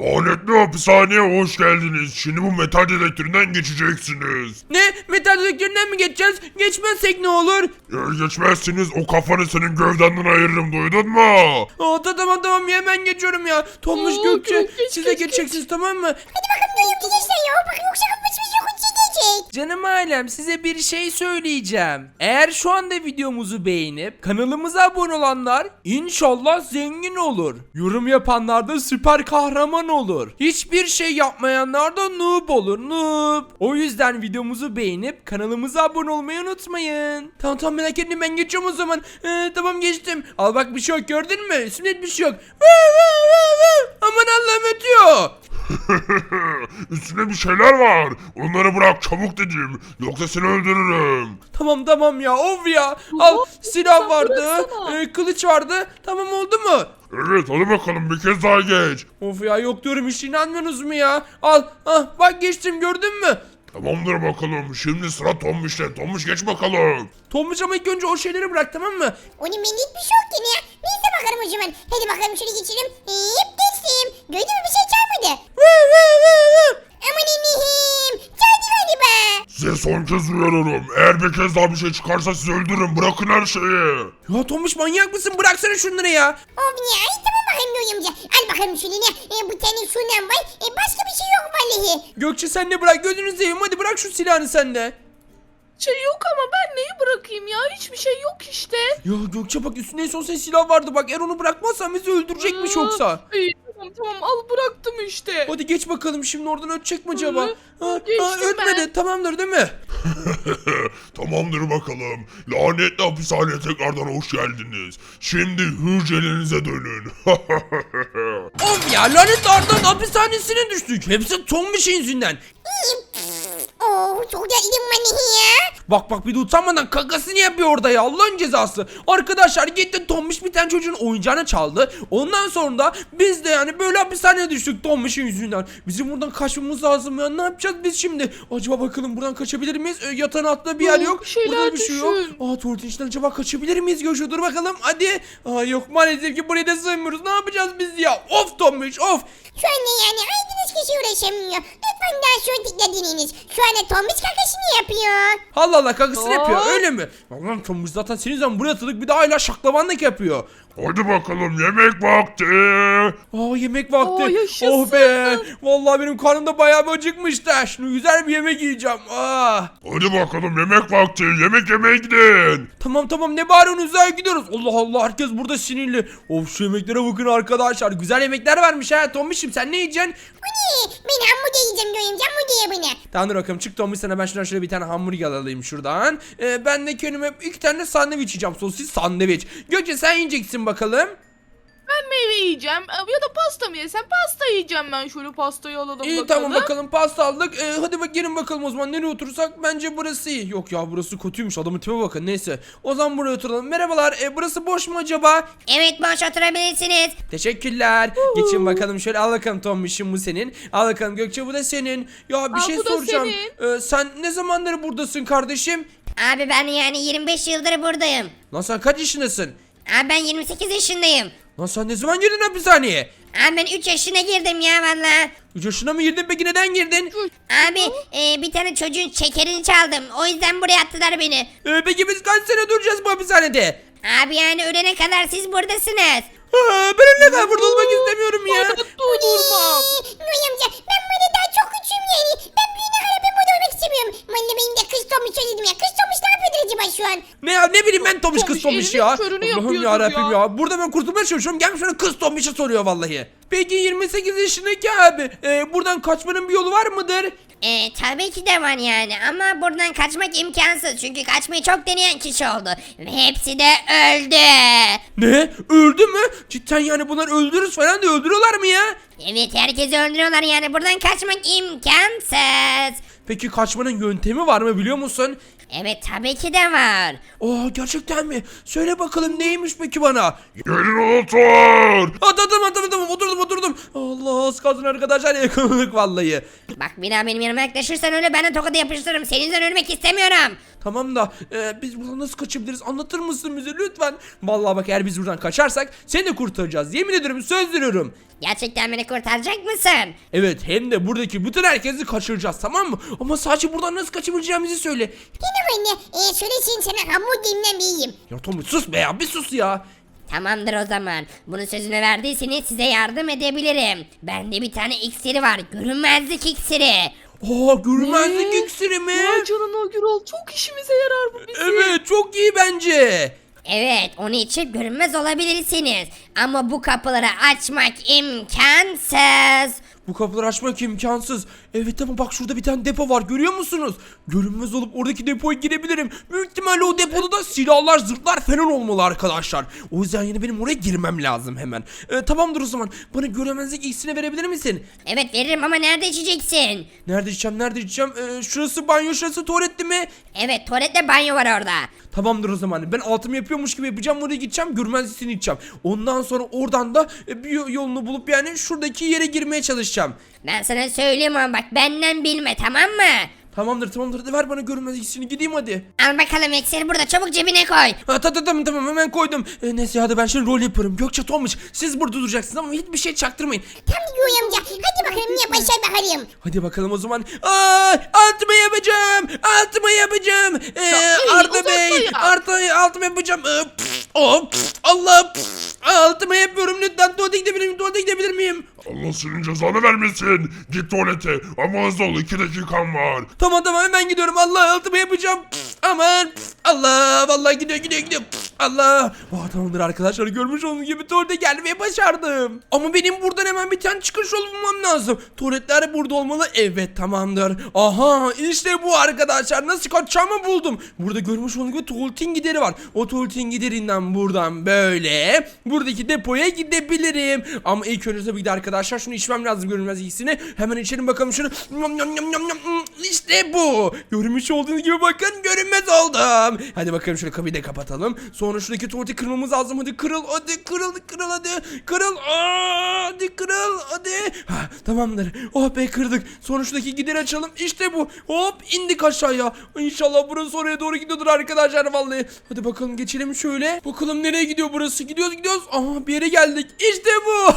Lanetli hapishaneye hoş geldiniz. Şimdi bu metal dedektöründen geçeceksiniz. Ne? Metal dedektöründen mi geçeceğiz? Geçmezsek ne olur? Eğer geçmezseniz o kafanı senin gövdenden ayırırım duydun mu? Aa ta- tamam tamam hemen geçiyorum ya. Tommuş Oo, Gökçe geç, geç, siz de geç, geçeceksiniz tamam mı? Hadi bakalım amca geç sen ya. Bak yoksa kapatmış yok çekecek. Canım ailem size bir şey söyleyeceğim. Eğer şu anda videomuzu beğenip kanalımıza abone olanlar inşallah zengin olur. Yorum yapanlar da süper kahraman olur. Hiçbir şey yapmayanlar da noob olur noob. O yüzden videomuzu beğenip kanalımıza abone olmayı unutmayın. Tamam tamam merak etmeyin ben geçiyorum o zaman. Ee, tamam geçtim. Al bak bir şey yok gördün mü? Üstünde bir şey yok. Aman Allah'ım ötüyor. Üstüne bir şeyler var. Onları bırak çabuk dedim. Yoksa seni öldürürüm. Tamam tamam ya of ya. Al silah vardı, e, kılıç vardı. Tamam oldu mu? Evet hadi bakalım bir kez daha geç. Of ya yok diyorum hiç inanmıyorsunuz mu ya? Al ah bak geçtim gördün mü? Tamamdır bakalım. Şimdi sıra Tombiş'te. Tombiş geç bakalım. Tomuş ama ilk önce o şeyleri bırak tamam mı? Onun bende hiçbir şey yok ki ne ya. Neyse bakalım o zaman. Hadi bakalım şöyle geçelim. Hep. Gördün mü bir şey çalmadı. Vı, vı, vı, vı. Aman emmihim. Çaldı galiba. Size son kez uyarıyorum. Eğer bir kez daha bir şey çıkarsa sizi öldürürüm. Bırakın her şeyi. Ya Tomuş manyak mısın? Bıraksana şunları ya. Of ya. Ay tamam bakalım amca. Al bakalım şöyle ne. E, bir tane şundan var. E, başka bir şey yok vallahi. Gökçe sen de bırak gözünü seveyim hadi bırak şu silahını sen de. Şey yok ama ben neyi bırakayım ya? Hiçbir şey yok işte. Ya Gökçe bak üstünde son ses silah vardı bak eğer onu bırakmazsan bizi öldürecekmiş yoksa. Tamam tamam al bıraktım işte. Hadi geç bakalım şimdi oradan ötecek mi acaba? Hı, Ha, geçtim ha, ötmedi ben. tamamdır değil mi? Tamamdır bakalım. Lanetli hapishaneye tekrardan hoş geldiniz. Şimdi hücrelerinize dönün. Of ya lanet ardından hapishanesine düştük. Hepsi Tombiş'in şey yüzünden. Çok derdim vallahi ya. Bak bak bir de utanmadan kakasını yapıyor orada ya Allah'ın cezası. Arkadaşlar gitti Tombiş bir tane çocuğun oyuncağını çaldı. Ondan sonra da biz de yani böyle hapishaneye düştük Tombiş'in yüzünden. Bizim buradan kaçmamız lazım ya ne yapacağız biz şimdi? Acaba bakalım buradan kaçabilir miyiz? E, yatağın altında bir yer Yok, şeyler Burada bir şey yok. düşün. Aa tuvaletin içinden acaba kaçabilir miyiz Gökçe? Dur bakalım hadi. Aa yok maalesef ki buraya da sığmıyoruz. Ne yapacağız biz ya? Of Tombiş of. Şu anda yani aydınız kişi uğraşamıyor. Lütfen şu tıkla dininiz. Şu anda Tomiş kakasını yapıyor. Allah Allah kakasını Aa. yapıyor öyle mi? Allah'ım Tombiş zaten senin yüzünden buraya atıldık bir de hala şaklabanlık yapıyor. hadi bakalım yemek vakti. Aa yemek vakti. Aa, yaşasın. oh be. Vallahi benim karnım da bayağı bir acıkmıştı. Şimdi güzel bir yemek yiyeceğim. Aa. Hadi bakalım yemek vakti. Yemek yemeye gidin. Tamam tamam ne bağırıyorsunuz uzaya gidiyoruz. Allah Allah herkes burada sinirli. Of şu yemeklere bakın arkadaşlar. Güzel yemekler vermiş ha Tombiş'im sen ne yiyeceksin? Bu ne? Ben hamburger yiyeceğim diyorum. Hamburger ye bana. Tamam dur bakalım çık Tombiş sana ben şuradan şöyle bir tane hamburger alayım şuradan. Ee, ben de kendime iki tane sandviç yiyeceğim. Sosis sandviç. Gökçe sen yiyeceksin bakalım. Meyve yiyeceğim Ee, ya da pasta mı yesem pasta yiyeceğim ben şöyle pastayı alalım İyi bakalım. tamam bakalım pasta aldık. Ee, hadi bak gelin bakalım o zaman nereye otursak bence burası iyi. Yok ya burası kötüymüş adamın tipe bakın neyse. O zaman buraya oturalım. Merhabalar e, burası boş mu acaba? Evet boş oturabilirsiniz. Teşekkürler. Geçin bakalım şöyle al bakalım Tombiş'im bu senin. Al bakalım Gökçe bu da senin. Ya bir Aa, şey bu da soracağım. Ee, sen ne zamandır buradasın kardeşim? Abi ben yani 25 yıldır buradayım. Lan sen kaç yaşındasın? Abi ben 28 yaşındayım. Lan sen ne zaman girdin hapishaneye? Abi ben 3 yaşına girdim ya valla. 3 yaşına mı girdin peki neden girdin? Abi e, bir tane çocuğun şekerini çaldım. O yüzden buraya attılar beni. Ee, peki biz kaç sene duracağız bu hapishanede? Abi yani ölene kadar siz buradasınız. Aa, ben ne kadar burada olmak istemiyorum ya. Hayatta durmam. Elinin ya. körünü Allah'ım yapıyordur yarabbim ya. ya. Burada ben kurtulmaya çalışıyorum. Gelmiş bana kız Tomiş'i soruyor vallahi. Peki 28 yaşındaki abi e, buradan kaçmanın bir yolu var mıdır? E, tabii ki de var yani ama buradan kaçmak imkansız. Çünkü kaçmayı çok deneyen kişi oldu. Ve hepsi de öldü. Ne? Öldü mü? Cidden yani bunlar öldürürüz falan da öldürüyorlar mı ya? Evet herkesi öldürüyorlar yani buradan kaçmak imkansız. Peki kaçmanın yöntemi var mı biliyor musun? Evet tabii ki de var. Aa gerçekten mi? Söyle bakalım neymiş peki bana? Gelin otur. Atladım atladım oturdum oturdum. Allah az kalsın arkadaşlar yakaladık vallahi. Bak bir daha benim yanıma yaklaşırsan öyle ben de tokadı yapıştırırım. Senin yüzünden ölmek istemiyorum. Tamam da e, biz buradan nasıl kaçabiliriz anlatır mısın bize lütfen? Vallahi bak eğer biz buradan kaçarsak seni de kurtaracağız. Yemin ederim söz veriyorum. Gerçekten beni kurtaracak mısın? Evet hem de buradaki bütün herkesi kaçıracağız tamam mı? Ama sadece buradan nasıl kaçabileceğimizi söyle. Yine anne. E, söylesin sana hamburgerimden bir yiyeyim. Ya Tommy sus be ya bir sus ya. Tamamdır o zaman. Bunun sözünü verdiyseniz size yardım edebilirim. Bende bir tane iksiri var. Görünmezlik iksiri. Aa görünmezlik Ne? iksiri mi? Vay canına Gürol çok işimize yarar bu bizim. Evet çok iyi bence. Evet, onu içip görünmez olabilirsiniz. Ama bu kapıları açmak imkansız. Bu kapıları açmak imkansız. Evet ama bak şurada bir tane depo var görüyor musunuz? Görünmez olup oradaki depoya girebilirim. Büyük ihtimalle o depoda da silahlar zırhlar falan olmalı arkadaşlar. O yüzden yine benim oraya girmem lazım hemen. Ee, tamamdır o zaman. Bana görünmezlik iksirini verebilir misin? Evet veririm ama nerede içeceksin? Nerede içeceğim nerede içeceğim? Ee, şurası banyo şurası tuvaletli mi? Evet, tuvaletle banyo var orada. Tamamdır o zaman. Ben altımı yapıyormuş gibi yapacağım. Oraya gideceğim. Görmezliğini içeceğim. Ondan sonra oradan da e, bir yolunu bulup yani şuradaki yere girmeye çalışacağım. Ben sana söyleyeyim ama bak benden bilme tamam mı? Tamamdır tamamdır. Hadi ver bana görünmezlik iksirini gideyim hadi. Al bakalım iksiri burada çabuk cebine koy. Ha ta, ta, tamam tamam hemen koydum. E, neyse hadi ben şimdi rol yaparım. Gökçe Tomuç siz burada duracaksınız ama hiçbir şey çaktırmayın. Tam diyor amca. Hadi bakalım ne başar bakalım. Hadi bakalım o zaman. Aa, altıma yapacağım. Altıma yapacağım. Ee, Arda uzatma Bey. ya. Arda altıma yapacağım. Ee, pf, oh, pf, Allah. pf, altıma yapıyorum lütfen. Tuvalete gidebilir miyim? Tuvalete gidebilir miyim? Allah senin cezanı vermesin. Git tuvalete. Ama hızlı ol. iki dakikan var. Tamam tamam hemen gidiyorum. Allah altıma yapacağım. Aman. Allah. Vallahi gidiyor gidiyor gidiyor. Allah. Oh, tamamdır arkadaşlar. Görmüş olduğunuz gibi tuvalete gelmeyi başardım. Ama benim buradan hemen bir tane çıkış yolu bulmam lazım. Tuvaletler burada olmalı. Evet tamamdır. Aha işte bu arkadaşlar. Nasıl kaçacağımı buldum. Burada görmüş olduğunuz gibi tuvaletin gideri var. O tuvaletin giderinden buradan böyle buradaki depoya gidebilirim. Ama ilk önce tabii ki de arkadaşlar şunu içmem lazım görünmez ikisini. Hemen içelim bakalım şunu. İşte bu. Görmüş olduğunuz gibi bakın görünmez oldum. Hadi bakalım şöyle kapıyı da kapatalım. Sonra şuradaki tuvaleti kırmamız lazım. Hadi kırıl hadi kırıl kırıl hadi. Kırıl. Aa, hadi kırıl hadi. Ha, tamamdır. Oh be kırdık. Sonra şuradaki gideri açalım. İşte bu. Hop indik aşağıya. İnşallah burası oraya doğru gidiyordur arkadaşlar vallahi. Hadi bakalım geçelim şöyle. Bakalım nereye gidiyor burası. Gidiyoruz gidiyoruz. Aha bir yere geldik. İşte bu.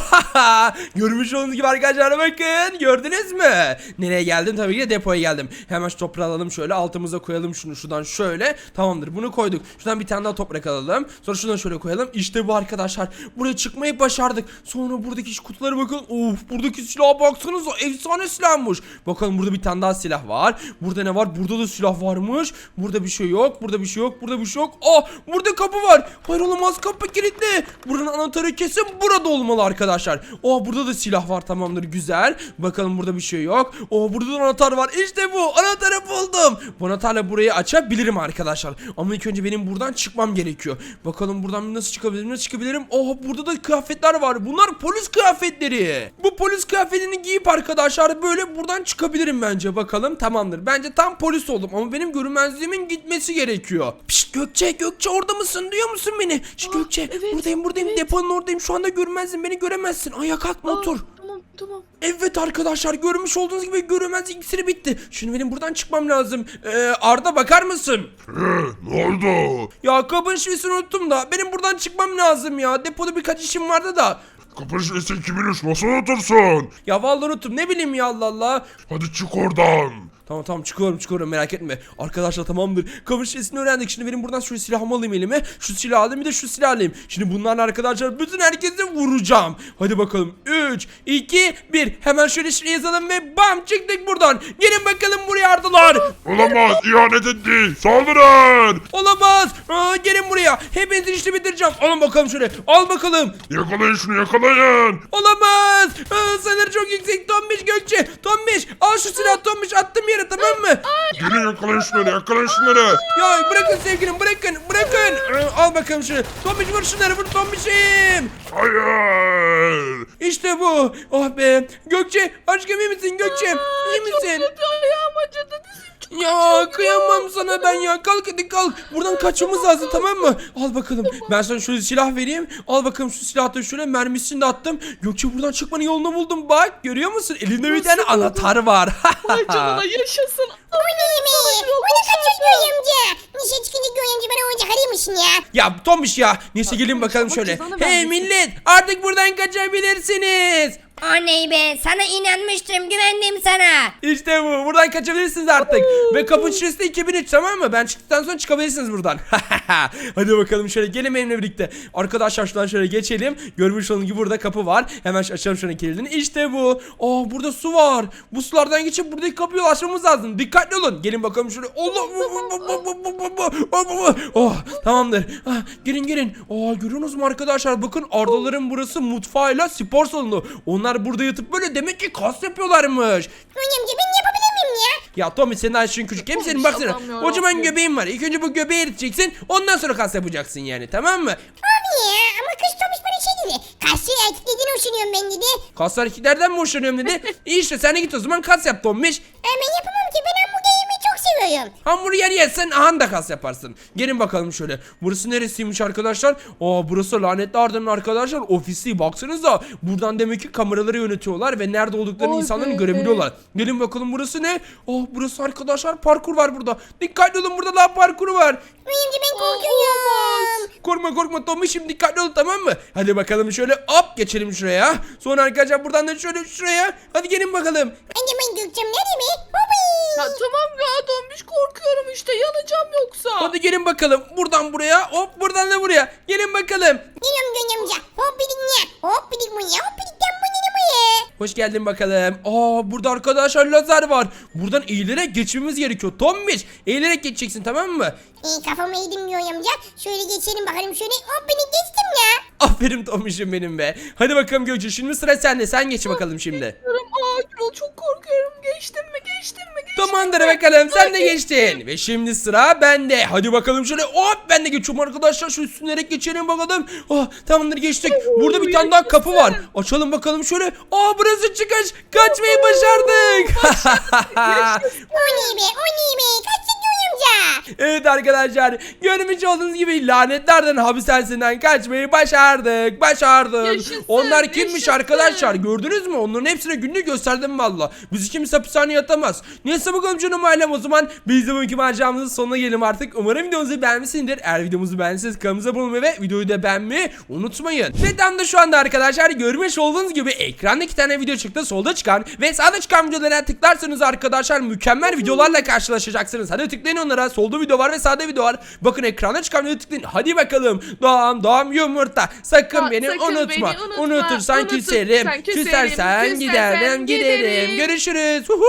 Görmüş olduğunuz gibi arkadaşlar bakın. Gördünüz mü? Nereye geldim? Tabii ki de depoya geldim. Hemen şu toprağı alalım şöyle. Altımıza koyalım şunu şuradan şöyle. Tamamdır bunu koyduk. Şuradan bir tane daha toprak alalım. Sonra şuradan şöyle koyalım. İşte bu arkadaşlar. Buraya çıkmayı başardık. Sonra buradaki şu kutulara bakın. Of buradaki silaha baksanıza. Efsane silahmış. Bakalım burada bir tane daha silah var. Burada ne var? Burada da silah varmış. Burada bir şey yok. Burada bir şey yok. Burada bir şey yok. Ah burada kapı var. Hayır olamaz kapı kilitli. Buranın anahtarı kesin burada olmalı arkadaşlar. Oh burada da silah var tamamdır güzel. Bakalım burada bir şey yok. Oh burada da anahtar var. İşte bu anahtarı buldum. Bu anahtarla burayı açabilirim arkadaşlar. Ama ilk önce benim buradan çıkmam gerekiyor. Bakalım buradan nasıl çıkabilirim nasıl çıkabilirim. Oh burada da kıyafetler var. Bunlar polis kıyafetleri. Bu polis kıyafetini giyip arkadaşlar böyle buradan çıkabilirim bence. Bakalım tamamdır. Bence tam polis oldum ama benim görünmezliğimin gitmesi gerekiyor. Pişt Gökçe Gökçe orada mısın? Duyuyor musun beni? Şşt Gökçe evet, buradayım buradayım evet. deponun oradayım. Şu anda görünmezsin beni göremezsin. Ayağa kalkma Aa, otur. Tamam tamam. Evet arkadaşlar görmüş olduğunuz gibi görünmezlik iksiri bitti. Şimdi benim buradan çıkmam lazım. Ee, Arda bakar mısın? Ne oldu? Ya kabın şifresini unuttum da benim buradan çıkmam lazım ya. Depoda birkaç işim vardı da. Kapı şifresi kimin iş? Nasıl unutursun? Ya vallahi unuttum ne bileyim ya Allah Allah. Hadi çık oradan. Tamam tamam çıkıyorum çıkıyorum merak etme. Arkadaşlar tamamdır. Kabın şifresini öğrendik. Şimdi benim buradan şu silahımı alayım elime. Şu silahı alayım bir de şu silahı alayım. Şimdi bunlarla arkadaşlar bütün herkesi vuracağım. Hadi bakalım. 3, 2, 1. Hemen şöyle şuraya yazalım ve bam çıktık buradan. Gelin bakalım buraya ardılar. Olamaz. ihanet etti. Saldırın. Olamaz. Aa, gelin buraya. Hepinizi işte bitireceğim. Alın bakalım şöyle. Al bakalım. Yakalayın şunu yakalayın. Olamaz. Aa, sınır çok yüksek. Tombiş Gökçe. Tombiş. Al şu silahı Tombiş. Attım yere tamam mı? Gelin yakalayın şunları yakalayın şunları. Ya bırakın sevgilim bırakın. Bırakın. Aa, al bakalım şunu. Tombiş vur şunları. Vur Tombiş'im. Hayır. İşte bu. Oh be. Gökçe aşkım iyi misin Gökçe? İyi Çok misin? kötü ayağım acıdı. Dizim Ya kıyamam sana ben ya. Kalk hadi kalk. Buradan kaçmamız lazım tamam mı? Al bakalım. Ben sana şöyle silah vereyim. Al bakalım şu silahı da şöyle mermisini de attım. Gökçe buradan çıkmanın yolunu buldum. Bak görüyor musun? Elinde bir tane anahtar var. Vay canına yaşasın. Oley be. Onu kaçır Göğe amca. Nişe çıkınca Göğe amca bana oyuncak arıyormuşsun ya. ya Tombiş ya. Neyse gelin bakalım şöyle. Hey millet artık buradan kaçabilirsiniz. Oley be sana inanmıştım güvendim sana. İşte bu. Buradan kaçabilirsiniz artık. Ve kapı şişesi de 2003 tamam mı? Ben çıktıktan sonra çıkabilirsiniz buradan. Hadi bakalım şöyle gelin benimle birlikte. Arkadaşlar şuradan şöyle geçelim. Görmüş olduğunuz gibi burada kapı var. Hemen açalım şöyle kilidini. İşte bu. Aa burada su var. Bu sulardan geçip buradaki kapıyı açmamız lazım. Dikkatli olun. Gelin bakalım şöyle. Allah. Oh tamamdır. Ah, gelin gelin. Aa görüyorsunuz mu arkadaşlar? Bakın Ardaların burası mutfağıyla spor salonu. Onlar burada yatıp böyle demek ki kas yapıyorlarmış. Amca ben yapabilir miyim ya? Ya Tommy senin aşın küçük. Hem senin baksana. Allah'ım yarabbim. Kocaman göbeğin var. İlk önce bu göbeği eriteceksin. Ondan sonra kas yapacaksın yani tamam mı? Abi ya ama kız Tomiş bana şey dedi. Kaslı erkek dediğini hoşlanıyorum ben dedi. Kaslar erkeklerden mi hoşlanıyorum dedi. İyi işte sen de git o zaman kas yap Tommiş. Ee, ben yapamam ki ben hamburger yemeyi çok seviyorum. Hamburger yersen ahan da kas yaparsın. Gelin bakalım şöyle. Burası neresiymiş arkadaşlar? Aa burası lanetli Arda'nın arkadaşlar ofisi. Baksanıza. Buradan demek ki kameraları yönetiyorlar ve nerede olduklarını insanların görebiliyorlar. Gelin bakalım burası ne? Aa burası arkadaşlar parkur var burada. Dikkatli olun burada daha parkuru var. Amca ben. Korkma korkuyorum. korkma Tommy şimdi dikkatli ol tamam mı? Hadi bakalım şöyle hop geçelim şuraya. Sonra arkadaşlar buradan da şöyle şuraya. Hadi gelin bakalım. Anne ben Gökçem nerede mi? Hobi. Ya tamam ya dönmüş korkuyorum işte yanacağım yoksa. Hadi gelin bakalım. Buradan buraya hop buradan da buraya. Gelin bakalım. Geliyorum Göğe amca. Hop bidik ne? Hop bidik bu ya. Hop bidikten bu ne bu? Hoş geldin bakalım. Aa burada arkadaşlar lazer var. Buradan eğilerek geçmemiz gerekiyor. Tombiş eğilerek geçeceksin tamam mı? İyi kafamı yedim Göğe amca. Şöyle geçelim bakalım şöyle. Hop beni geçtim ya. Aferin Tombiş'im benim be. Hadi bakalım Gökçe şimdi sıra sende. Sen geç bakalım şimdi. Korkuyorum. Aa Gürol çok korkuyorum. Geçtim mi geçtim mi geçtim Tamamdır bakalım sen de geçtin. Ve şimdi sıra bende. Hadi bakalım şöyle hop ben de geçiyorum arkadaşlar. Şu üstünerek geçelim bakalım. Oh, tamamdır geçtik. Burada bir tane daha kapı var. Açalım bakalım şöyle. Aa burası çıkış. Kaçmayı başardık. O ne be o ne be. Göğe amca. evet arkadaşlar. Görmüş olduğunuz gibi lanetlerden hapishanesinden kaçmayı başardık. Başardık. Yaşasın, Onlar kimmiş yaşasın. arkadaşlar? Gördünüz mü? Onların hepsine günlüğü gösterdim valla. Bizi kimse hapishaneye atamaz. Neyse bakalım canım ailem o zaman. Biz de bugünkü maceramızın sonuna gelelim artık. Umarım videomuzu beğenmişsinizdir. Eğer videomuzu beğendiyseniz kanalımıza abone olmayı ve videoyu da beğenmeyi unutmayın. Ve tam da şu anda arkadaşlar görmüş olduğunuz gibi ekranda iki tane video çıktı. Solda çıkan ve sağda çıkan videolara tıklarsanız arkadaşlar mükemmel videolarla karşılaşacaksınız. Hadi tıklayın onlara. Solda video var ve sağda video var. Bakın ekranda çıkan videoya tıklayın. Hadi bakalım. Doğum doğum yumurta. Sakın Aa, beni sakın unutma. beni unutma. Unutursan Unutur- küserim. küserim, Küsersen küsersen giderim giderim. giderim. Görüşürüz. Huhu.